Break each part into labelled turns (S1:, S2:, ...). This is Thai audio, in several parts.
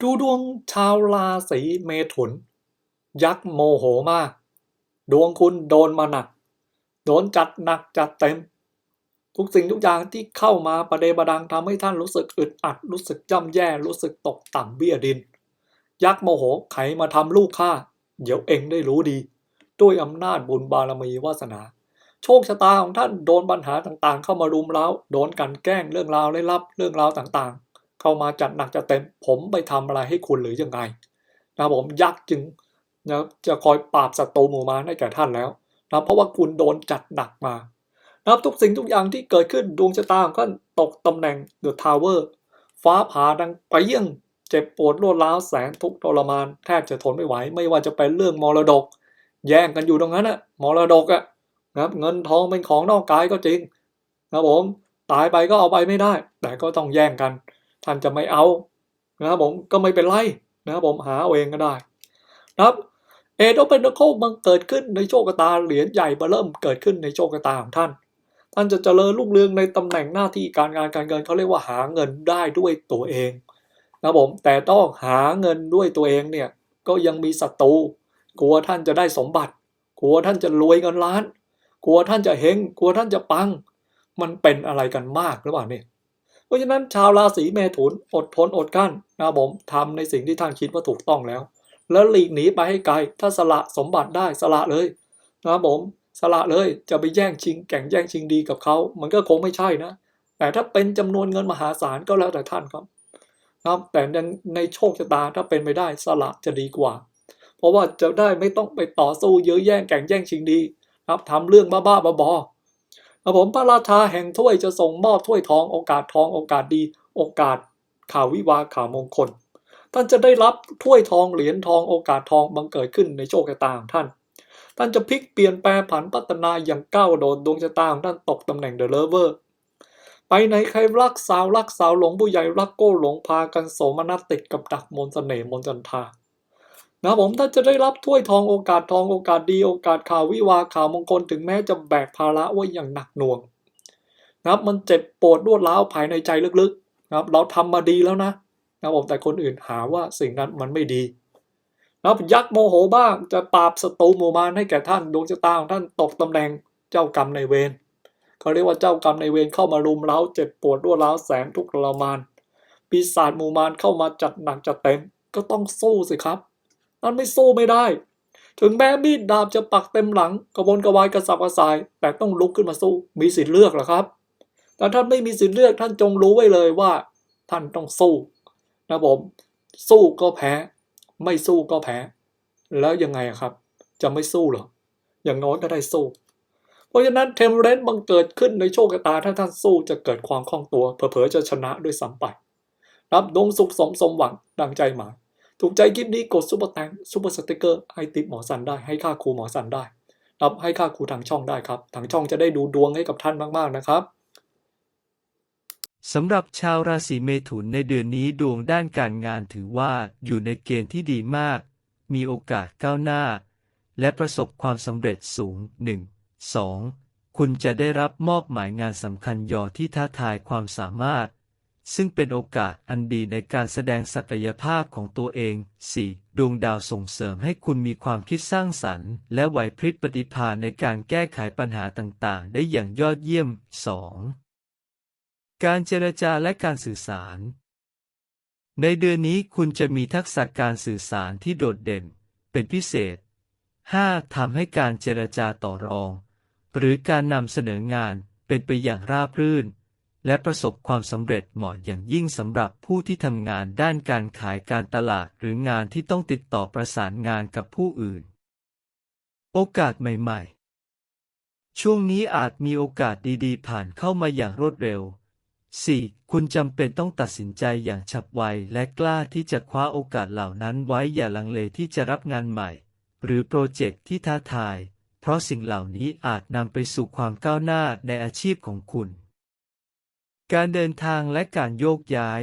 S1: ดูดวงชาวราศีเมถุน ยักษ์โมโหมาก ดวงคุณโดนมาหนัก โดนจัดหนักจัดเต็ม ทุกสิ่งทุกอย่างที่เข้ามาประเดประดังทำให้ท่านรู้สึกอึดอัด รู้สึกย่ำแย่รู้สึกตกต่ำเบี้ยดิน ยักษ์โมโหไขมาทำลูกข้าเดี๋ยวเองได้รู้ดี ด้วยอำนาจบุญบารมีวาสนา โชคชะตาของท่านโดนปัญหาต่างๆ เข้ามารุมเร้าโดนกันแกล้งเรื่องราวลี้ลับเรื่องราวต่างๆ เข้ามาจัดหนักจัดเต็ม ผมไปทำอะไรให้คุณหรือยังไงนะผมยักษ์จึงนะจะคอยปราบศัตรูหมู่มารให้แก่ท่านแล้วนะเพราะว่าคุณโดนจัดหนักมานะทุกสิ่งทุกอย่างที่เกิดขึ้นดวงชะตาของท่านตกตำแหน่งเดอะทาวเวอร์ฟ้าผ่าดังไปเยี่ยงเจ็บปวดรวดร้าวแสนทุกข์ทรมานแทบจะทนไม่ไหว ไม่ว่าจะเป็นเรื่องมรดก แย่งกันอยู่ตรงนั้นอะมรดกอะนะครับเงินทองเป็นของนอกกายก็จริงนะผมตายไปก็เอาไปไม่ได้ แต่ก็ต้องแย่งกัน ท่านจะไม่เอานะครับผมก็ไม่เป็นไรนะครับผมหาเอาเองก็ได้นะครับเอโดเป็นโคมันเกิดขึ้นในโชคตาเหรียญใหญ่มาเริ่มเกิดขึ้นในโชคตาของท่าน ท่านจะเจริญรุ่งเรืองในตำแหน่งหน้าที่การงานการเงินเขาเรียกว่าหาเงินได้ด้วยตัวเองนะครับผมแต่ต้องหาเงินด้วยตัวเองเนี่ยก็ยังมีศัตรูกลัวท่านจะได้สมบัติกลัวท่านจะรวยเงินล้านกลัวท่านจะเฮงกลัวท่านจะปัง มันเป็นอะไรกันมากหรือเปล่าเนี่ย เพราะฉะนั้นชาวราศีเมถุนอดทนอดกั้นนะผมทำในสิ่งที่ท่านคิดว่าถูกต้องแล้ว แล้วหลีกหนีไปให้ไกล ถ้าสละสมบัติได้สละเลยนะผมสละเลยจะไปแย่งชิงแข่งแย่งชิงดีกับเขา มันก็คงไม่ใช่นะ แต่ถ้าเป็นจำนวนเงินมหาศาลก็แล้วแต่ท่านครับนะแต่ในโชคชะตาถ้าเป็นไปได้สละจะดีกว่า เพราะว่าจะได้ไม่ต้องไปต่อสู้เยอะแย่งแข่งแย่งชิงดี ครับทำเรื่องบ้าๆบอๆ ครับผมพระราชาแห่งถ้วยจะส่งมอบถ้วยทองโอกาสทองโอกาสดีโอกาสข่าววิวาข่าวมงคล ท่านจะได้รับถ้วยทองเหรียญทองโอกาสทองบังเกิดขึ้นในโชคชะตาของท่าน ท่านจะพลิกเปลี่ยนแปลผันพัฒนาอย่างก้าวโดดดวงชะตาของท่านตกตำแหน่งเดอะเลเวอร์ไปไหนใครรักสาวรักสาวหลงผู้ใหญ่รักโก้หลงพากันโสมนัสติดกับดักมนสเสน่ห์มนจันทา นะผมท่านจะได้รับถ้วยทองโอกาสทองโอกาสดีโอกาสข่าววิวาข่าวมงคลถึงแม้จะแบกภาระไว้อย่างหนักหน่วงนะครับมันเจ็บปวดรวดร้าวภายในใจลึกๆนะครับเราทำมาดีแล้วนะนะผมแต่คนอื่นหาว่าสิ่งนั้นมันไม่ดีนะครับยักษ์โมโหบ้างจะปราบศัตรูหมู่มารให้แก่ท่านดวงชะตาของท่านตกตำแหน่งเจ้ากรรมในเวรเขาเรียกว่าเจ้ากรรมในเวรเข้ามารุมเร้าเจ็บปวดรวดร้าวแสนทุกข์ทรมานปีศาจหมู่มารเข้ามาจัดหนักจัดเต็มก็ต้องสู้สิครับ นั่นไม่สู้ไม่ได้ ถึงแม้มีดดาบจะปักเต็มหลังกระวนกระวายกระสับกระส่าย แต่ต้องลุกขึ้นมาสู้ มีสิทธิ์เลือกหรอครับ แต่ท่านไม่มีสิทธิ์เลือกท่านจงรู้ไว้เลยว่า ท่านต้องสู้ นะผม สู้ก็แพ้ ไม่สู้ก็แพ้ แล้วยังไงครับ จะไม่สู้หรออย่างน้อยก็ได้สู้เพราะฉะนั้นเทมเรนต์บังเกิดขึ้นในโชคชะตาถ้าท่านสู้จะเกิดความคล่องตัว เผลอๆจะชนะด้วยซ้ำไปรับดวงสุขสมสมหวังดังใจหมาย ถูกใจคลิปนี้กดซุปเปอร์แตงซุปเปอร์สติกเกอร์ให้ติปหมอสันได้ให้ค่าครูหมอสันได้รับให้ค่าครูทางช่องได้ครับทางช่องจะได้ดูดวงให้กับท่านมากๆนะครับ
S2: สำหรับชาวราศีเมถุนในเดือนนี้ดวงด้านการงานถือว่าอยู่ในเกณฑ์ที่ดีมาก มีโอกาสก้าวหน้า และประสบความสำเร็จสูง 1. 2. คุณจะได้รับมอบหมายงานสำคัญยอที่ท้าทายความสามารถ ซึ่งเป็นโอกาสอันดีในการแสดงศักยภาพของตัวเอง 4. ดวงดาวส่งเสริมให้คุณมีความคิดสร้างสรรค์ และไหวพริบปฏิภาณในการแก้ไขปัญหาต่างๆ ได้อย่างยอดเยี่ยม 2. การเจรจาและการสื่อสาร ในเดือนนี้คุณจะมีทักษะการสื่อสารที่โดดเด่น เป็นพิเศษ 5. ทำให้การเจรจาต่อรอง หรือการนำเสนองานเป็นไปอย่างราบรื่น และประสบความสำเร็จเหมาะอย่างยิ่งสำหรับผู้ที่ทำงานด้านการขายการตลาดหรืองานที่ต้องติดต่อประสานงานกับผู้อื่น โอกาสใหม่ๆ ช่วงนี้อาจมีโอกาสดีๆ ผ่านเข้ามาอย่างรวดเร็ว 4. คุณจำเป็นต้องตัดสินใจอย่างฉับไวและกล้าที่จะคว้าโอกาสเหล่านั้นไว้อย่าลังเลที่จะรับงานใหม่ หรือโปรเจกต์ที่ท้าทาย เพราะสิ่งเหล่านี้อาจนำไปสู่ความก้าวหน้าในอาชีพของคุณ การเดินทางและการโยกย้าย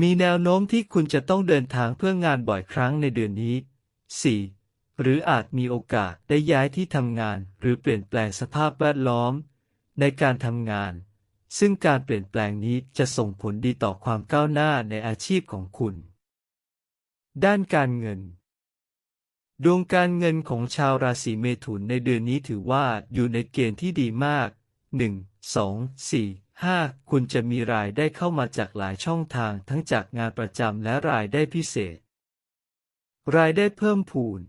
S2: มีแนวโน้มที่คุณจะต้องเดินทางเพื่องานบ่อยครั้งในเดือนนี้ 4. หรืออาจมีโอกาสได้ย้ายที่ทำงาน หรือเปลี่ยนแปลงสภาพแวดล้อม ในการทำงาน ซึ่งการเปลี่ยนแปลงนี้จะส่งผลดีต่อความก้าวหน้าในอาชีพของคุณ ด้านการเงิน ดวงการเงินของชาวราศีเมถุนในเดือนนี้ถือว่าอยู่ในเกณฑ์ที่ดีมาก 1 2 4 5 คุณจะมีรายได้เข้ามาจากหลายช่องทางทั้งจากงานประจำและรายได้พิเศษ รายได้เพิ่มพูน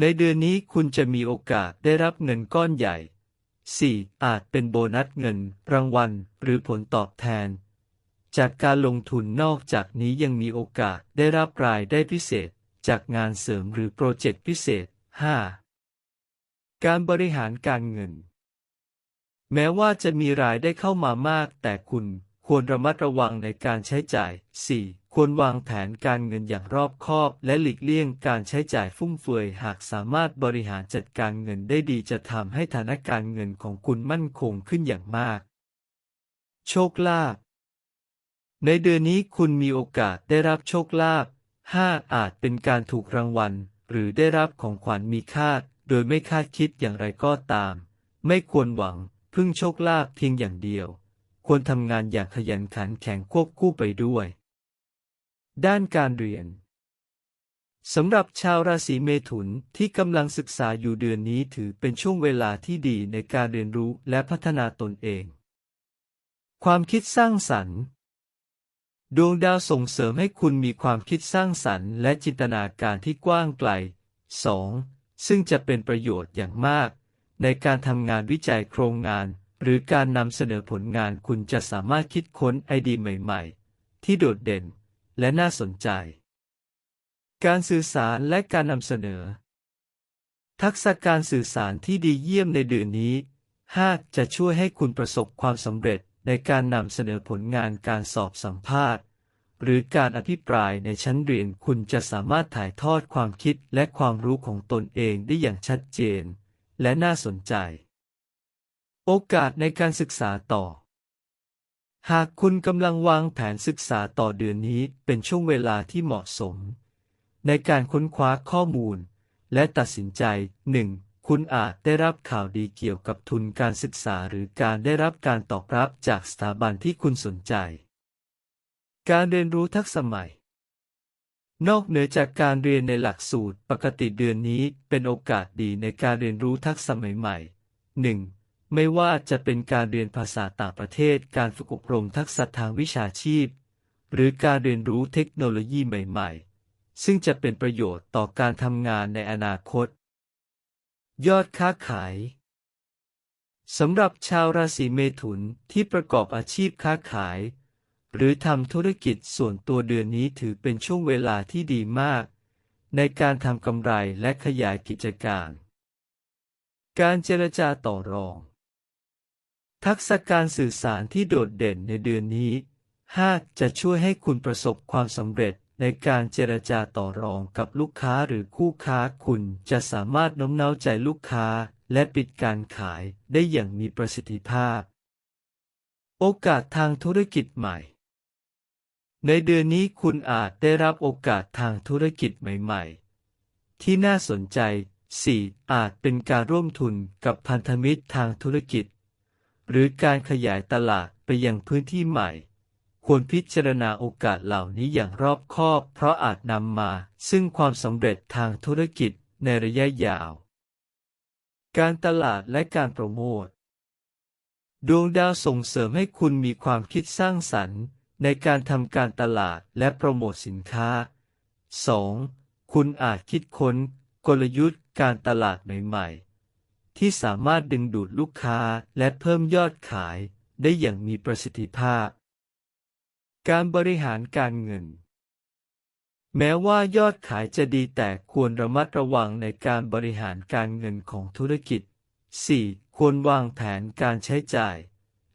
S2: ในเดือนนี้คุณจะมีโอกาสได้รับเงินก้อนใหญ่ 4. อาจเป็นโบนัสเงิน รางวัล หรือผลตอบแทน จากการลงทุนนอกจากนี้ยังมีโอกาสได้รับรายได้พิเศษ จากงานเสริมหรือโปรเจกต์พิเศษ 5. การบริหารการเงิน แม้ว่าจะมีรายได้เข้ามามาก แต่คุณควรระมัดระวังในการใช้จ่าย 4. ควรวางแผนการเงินอย่างรอบคอบ และหลีกเลี่ยงการใช้จ่ายฟุ่มเฟือย หากสามารถบริหารจัดการเงินได้ดีจะทำให้ฐานะการเงินของคุณมั่นคงขึ้นอย่างมาก โชคลาภ ในเดือนนี้คุณมีโอกาสได้รับโชคลาภ 5 อาจเป็นการถูกรางวัล หรือได้รับของขวัญมีค่า โดยไม่คาดคิดอย่างไรก็ตาม ไม่ควรหวัง พึ่งโชคลาภเพียงอย่างเดียว ควรทำงานอย่างขยันขันแข็งควบคู่ไปด้วย ด้านการเรียนสำหรับชาวราศีเมถุนที่กำลังศึกษาอยู่เดือนนี้ถือเป็นช่วงเวลาที่ดีในการเรียนรู้และพัฒนาตนเอง ความคิดสร้างสรรค์ ดวงดาวส่งเสริมให้คุณมีความคิดสร้างสรรค์และจินตนาการที่กว้างไกล 2. ซึ่งจะเป็นประโยชน์อย่างมาก ในการทำงานวิจัยโครงงาน หรือการนำเสนอผลงานคุณจะสามารถคิดค้นไอเดียใหม่ ๆ ที่โดดเด่น และน่าสนใจ การสื่อสารและการนำเสนอ ทักษะการสื่อสารที่ดีเยี่ยมในเดือนนี้ 5. จะช่วยให้คุณประสบความสำเร็จในการนำเสนอผลงานการสอบสัมภาษณ์ หรือการอภิปรายในชั้นเรียนคุณจะสามารถถ่ายทอดความคิดและความรู้ของตนเองได้อย่างชัดเจน และน่าสนใจ โอกาสในการศึกษาต่อ หากคุณกำลังวางแผนศึกษาต่อเดือนนี้เป็นช่วงเวลาที่เหมาะสม ในการค้นคว้าข้อมูล และตัดสินใจ 1. คุณอาจได้รับข่าวดีเกี่ยวกับทุนการศึกษาหรือการได้รับการตอบรับจากสถาบันที่คุณสนใจ การเรียนรู้ทักษะใหม่ นอกเหนือจากการเรียนในหลักสูตรปกติเดือนนี้เป็นโอกาสดีในการเรียนรู้ทักษะใหม่ๆ 1. ไม่ว่าจะเป็นการเรียนภาษาต่างประเทศ การฝึกอบรมทักษะทางวิชาชีพ หรือการเรียนรู้เทคโนโลยีใหม่ๆ ซึ่งจะเป็นประโยชน์ต่อการทำงานในอนาคต ยอดค้าขายสำหรับชาวราศีเมถุนที่ประกอบอาชีพค้าขาย หรือทำธุรกิจส่วนตัวเดือนนี้ถือเป็นช่วงเวลาที่ดีมาก ในการทำกำไรและขยายกิจการ การเจรจาต่อรอง ทักษะการสื่อสารที่โดดเด่นในเดือนนี้ 5. จะช่วยให้คุณประสบความสำเร็จในการเจรจาต่อรองกับลูกค้าหรือคู่ค้าคุณจะสามารถโน้มน้าวใจลูกค้าและปิดการขายได้อย่างมีประสิทธิภาพ โอกาสทางธุรกิจใหม่ ในเดือนนี้คุณอาจได้รับโอกาสทางธุรกิจใหม่ๆ ที่น่าสนใจ 4. อาจเป็นการร่วมทุนกับพันธมิตรทางธุรกิจ หรือการขยายตลาดไปยังพื้นที่ใหม่ ควรพิจารณาโอกาสเหล่านี้อย่างรอบคอบ เพราะอาจนำมาซึ่งความสำเร็จทางธุรกิจในระยะยาว การตลาดและการโปรโมท ดวงดาวส่งเสริมให้คุณมีความคิดสร้างสรรค์ ในการทำการตลาดและโปรโมทสินค้า 2. คุณอาจคิดค้นกลยุทธ์การตลาดใหม่ๆ ที่สามารถดึงดูดลูกค้าและเพิ่มยอดขายได้อย่างมีประสิทธิภาพ การบริหารการเงิน แม้ว่ายอดขายจะดีแต่ควรระมัดระวังในการบริหารการเงินของธุรกิจ 4. ควรวางแผนการใช้จ่าย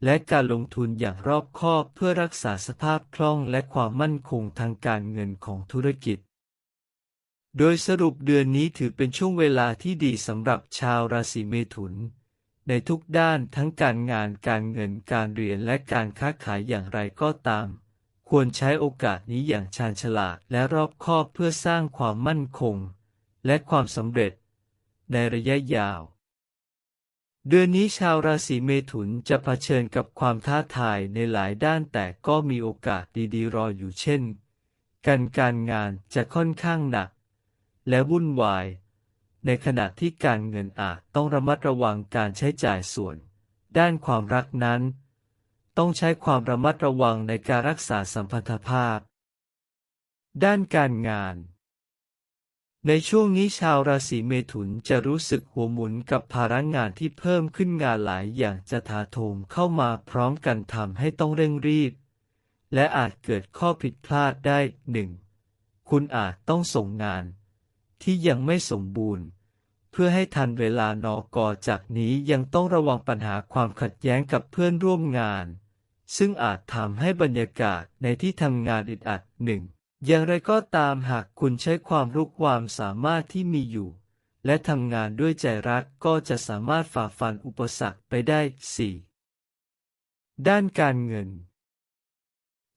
S2: และการลงทุนอย่างรอบคอบเพื่อรักษาสภาพคล่องและความมั่นคงทางการเงินของธุรกิจ โดยสรุปเดือนนี้ถือเป็นช่วงเวลาที่ดีสำหรับชาวราศีเมถุน ในทุกด้านทั้งการงานการเงินการเรียนและการค้าขายอย่างไรก็ตาม ควรใช้โอกาสนี้อย่างชาญฉลาดและรอบคอบเพื่อสร้างความมั่นคง และความสำเร็จ ในระยะยาว เดือนนี้ชาวราศีเมถุนจะเผชิญกับความท้าทายในหลายด้านแต่ก็มีโอกาสดีๆ รออยู่เช่น การการงานจะค่อนข้างหนัก และวุ่นวาย ในขณะที่การเงินอาจต้องระมัดระวังการใช้จ่ายส่วน ด้านความรักนั้น ต้องใช้ความระมัดระวังในการรักษาสัมพันธภาพ ด้านการงาน ในช่วงนี้ชาวราศีเมถุนจะรู้สึกหัวหมุนกับภาระงานที่เพิ่มขึ้นงานหลายอย่างจะถาโถมเข้ามาพร้อมกันทำให้ต้องเร่งรีบ และอาจเกิดข้อผิดพลาดได้หนึ่งคุณอาจต้องส่งงาน ที่ยังไม่สมบูรณ์ เพื่อให้ทันเวลานอกอจากนี้ยังต้องระวังปัญหาความขัดแย้งกับเพื่อนร่วมงาน ซึ่งอาจทำให้บรรยากาศในที่ทำงานอึดอัดหนึ่ง อย่างไรก็ตามหากคุณใช้ความรู้ความสามารถที่มีอยู่ และทำงานด้วยใจรักก็จะสามารถฝ่าฟันอุปสรรคไปได้ 4. ด้านการเงิน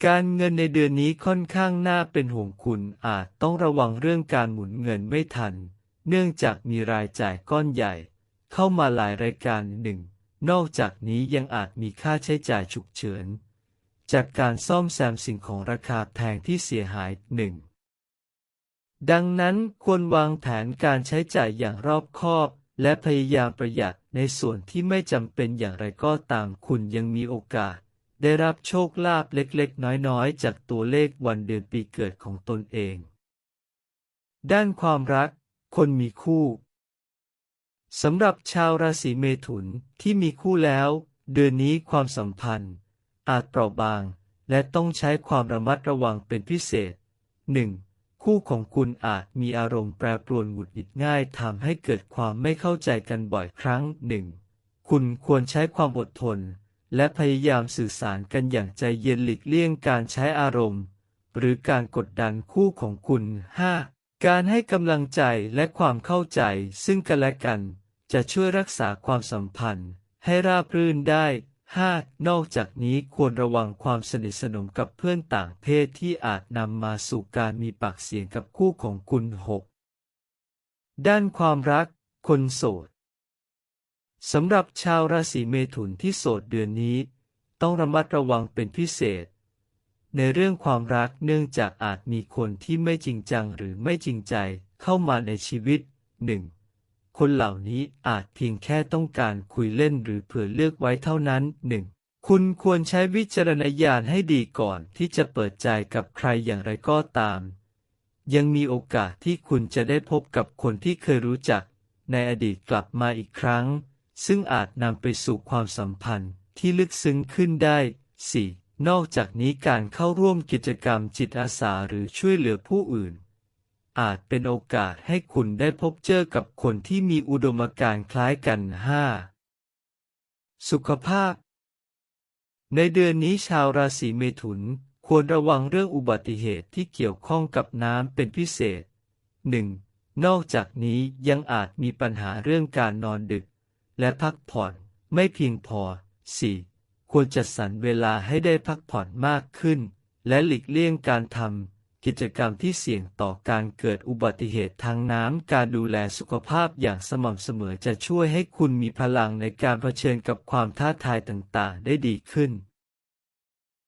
S2: การเงินในเดือนนี้ค่อนข้างน่าเป็นห่วงคุณอาจต้องระวังเรื่องการหมุนเงินไม่ทัน เนื่องจากมีรายจ่ายก้อนใหญ่ เข้ามาหลายรายการหนึ่ง นอกจากนี้ยังอาจมีค่าใช้จ่ายฉุกเฉิน จากการซ่อมแซมสิ่งของราคาแพงที่เสียหายหนึ่งดังนั้นควรวางแผนการใช้จ่ายอย่างรอบคอบ และพยายามประหยัดในส่วนที่ไม่จำเป็นอย่างไรก็ตามคุณยังมีโอกาส ได้รับโชคลาภเล็กๆ น้อยๆ จากตัวเลขวันเดือนปีเกิดของตนเอง ด้านความรัก คนมีคู่สำหรับชาวราศีเมถุนที่มีคู่แล้ว เดือนนี้ความสัมพันธ์ อาจเปราะบาง และต้องใช้ความระมัดระวังเป็นพิเศษ 1. คู่ของคุณอาจมีอารมณ์แปรปรวนหงุดหงิดง่ายทำให้เกิดความไม่เข้าใจกันบ่อยครั้งหนึ่งคุณควรใช้ความอดทน และพยายามสื่อสารกันอย่างใจเย็นหลีกเลี่ยงการใช้อารมณ์ หรือการกดดันคู่ของคุณ 5. การให้กำลังใจและความเข้าใจซึ่งกันและกัน จะช่วยรักษาความสัมพันธ์ให้ราบรื่นได้ 5. นอกจากนี้ควรระวังความสนิทสนมกับเพื่อนต่างเพศที่อาจนำมาสู่การมีปากเสียงกับคู่ของคุณ 6. ด้านความรัก คนโสดสำหรับชาวราศีเมถุนที่โสดเดือนนี้ ต้องระมัดระวังเป็นพิเศษ ในเรื่องความรักเนื่องจากอาจมีคนที่ไม่จริงจังหรือไม่จริงใจเข้ามาในชีวิตหนึ่ง คนเหล่านี้อาจเพียงแค่ต้องการคุยเล่นหรือเผื่อเลือกไว้เท่านั้นหนึ่งคุณควรใช้วิจารณญาณให้ดีก่อนที่จะเปิดใจกับใครอย่างไรก็ตาม ยังมีโอกาสที่คุณจะได้พบกับคนที่เคยรู้จัก ในอดีตกลับมาอีกครั้ง ซึ่งอาจนำไปสู่ความสัมพันธ์ที่ลึกซึ้งขึ้นได้ 4. นอกจากนี้การเข้าร่วมกิจกรรมจิตอาสาหรือช่วยเหลือผู้อื่น อาจเป็นโอกาสให้คุณได้พบเจอกับคนที่มีอุดมการณ์คล้ายกัน 5. สุขภาพ ในเดือนนี้ชาวราศีเมถุน ควรระวังเรื่องอุบัติเหตุที่เกี่ยวข้องกับน้ำเป็นพิเศษ 1. นอกจากนี้ยังอาจมีปัญหาเรื่องการนอนดึก และพักผ่อนไม่เพียงพอ 4. ควรจัดสรรเวลาให้ได้พักผ่อนมากขึ้น และหลีกเลี่ยงการทำ กิจกรรมที่เสี่ยงต่อการเกิดอุบัติเหตุทางน้ำ การดูแลสุขภาพอย่างสม่ำเสมอจะช่วยให้คุณมีพลังในการเผชิญกับความท้าทายต่างๆ ได้ดีขึ้น